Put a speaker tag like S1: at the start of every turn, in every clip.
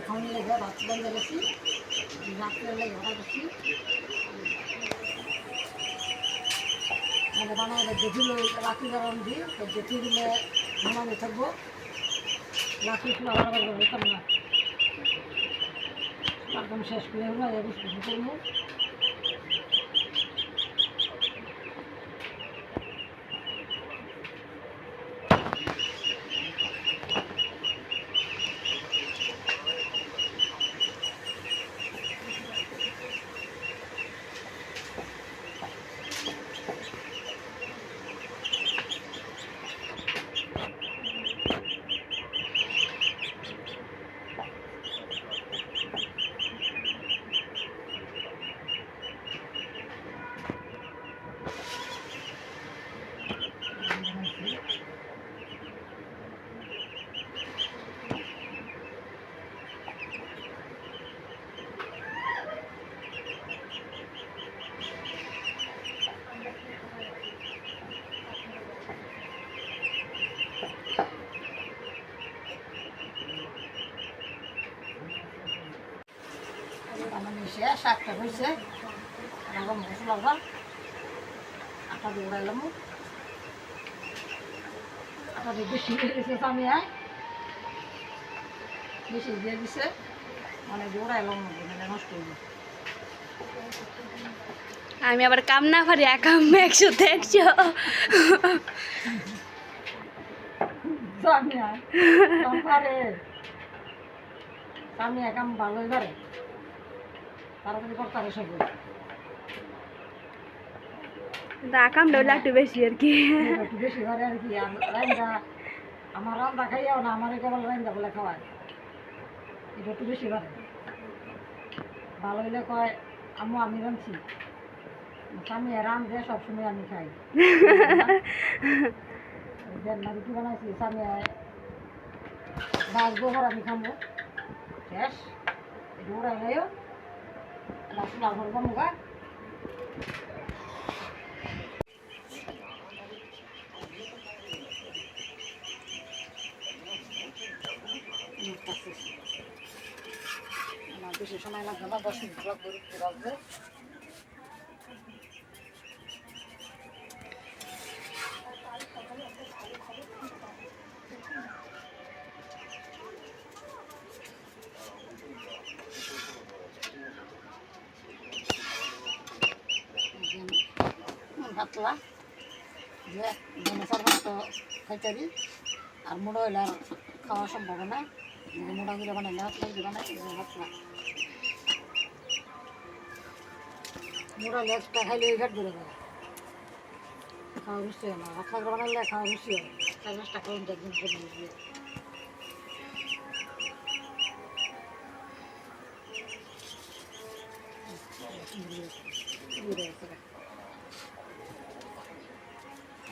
S1: খাওয়ানি লেগে বান্ধে গেছি রাত্রে লেগে গেছি মানে রাখি গরম দিই তো দিলে ঘুমাতে থাকব রাখি একটু আবার আবার না একদম শেষ করে হলো এই করব নিচে শাকটা হয়েছে। এরকম মশলা ভালো আটা দিয়ে উড়াইলাম আটা দিয়ে বেশি আমি আয়। বেশি দিয়ে দিছে। মানে উড়াইলাম মানে নষ্ট হয়ে
S2: আমি আবার কাম না পারি একা একশো।
S1: পারে। স্বামী একাম ভালোই পারে তাড়াতাড়ি করতে সব
S2: কিন্তু আকামটা হলে একটু বেশি আর কি।
S1: একটু বেশি করে আর কি রান্দা আমার রান্দা খাইয়াও না আমার কেবল রান্দা বলে খাওয়ায়। এটা একটু বেশি করে ভালো হইলে কয় আমু আমি রাঁধছি। স্বামী রান্ধে সবসময় আমি খাই। না রুটি বানাইছি স্বামী বাস গোবর আমি খাব শেষ। এটা উড়াই বেশি সময় লাগবে না দশ মিনিট লাগবে রুটি ভাতলা, যে জনসার ভাত খাইতে দিই আর মুড়ো হইলে আর খাওয়া সম্ভব না মুড়া গুলো বানাইলে হাত লাগবে বানাই ভাতলা। মুড়া লেগটা খাইলে ওই ঘাট ধরে দেয় খাওয়া রুচি হয় না। ভাত লাগলে বানাইলে খাওয়া রুচি হয়। চার পাঁচটা একদিন করে দিয়ে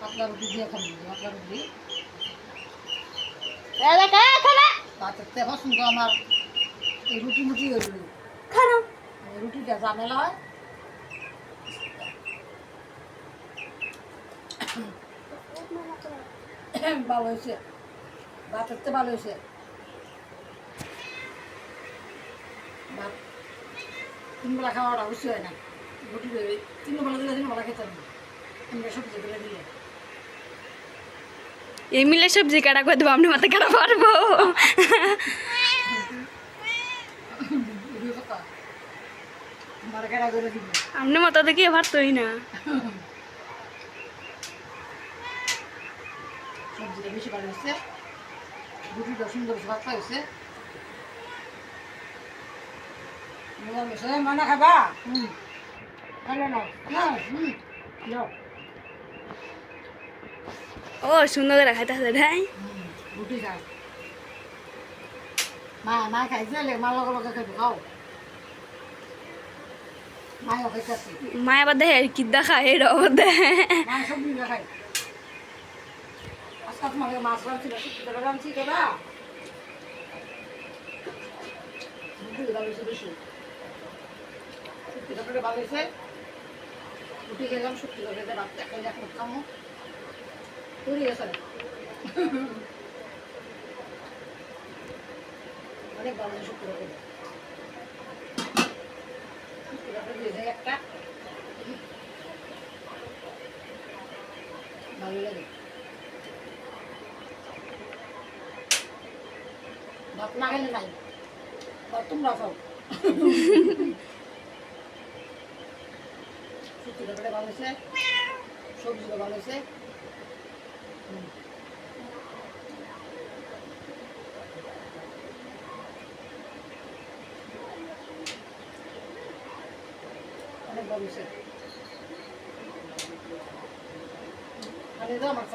S1: পাতলা রুটি দিয়ে খাব পাতলা রুটি। তাতে পছন্দ আমার এই রুটি মুটি হইল
S2: খারাপ
S1: রুটিটা ঝামেলা হয়। ভালো হয়েছে। ভাতের তো ভালো হয়েছে। ভাত তিন বেলা খাওয়াটা অবশ্যই হয় না। রুটি তিন বেলা দিলে তিন বেলা খেতে না। তিনটা সবজি দিলে দিলে।
S2: এই মিলে সবজি কাটা করে দেবো আপনি মাথা কাটা পারব আপনি মতো দেখি না
S1: হয়েছে রুটিটা সুন্দর ভাত মানা খাবা না না না।
S2: ও সুন্দর করে খাইতে আছে
S1: খাই মা মা খাইছে মা লগে লগে খাইব খাও।
S2: মায় আবার দেখে কি দেখা এর আবার দেখে
S1: মা সব দিন খাই। আজকে তোমাকে মাছ রাঁধছিল শুক্তি করে তোরা শুক্তি ভালো অনেক ভালো শুক্তি করে শুক্তি করে দিয়েছে একটা। ভাত না খেলে নাই। তোমরা খাও সবজিটা ভালো হয়েছে। হুম। অনেক ভালো হয়েছে আমি তো আমার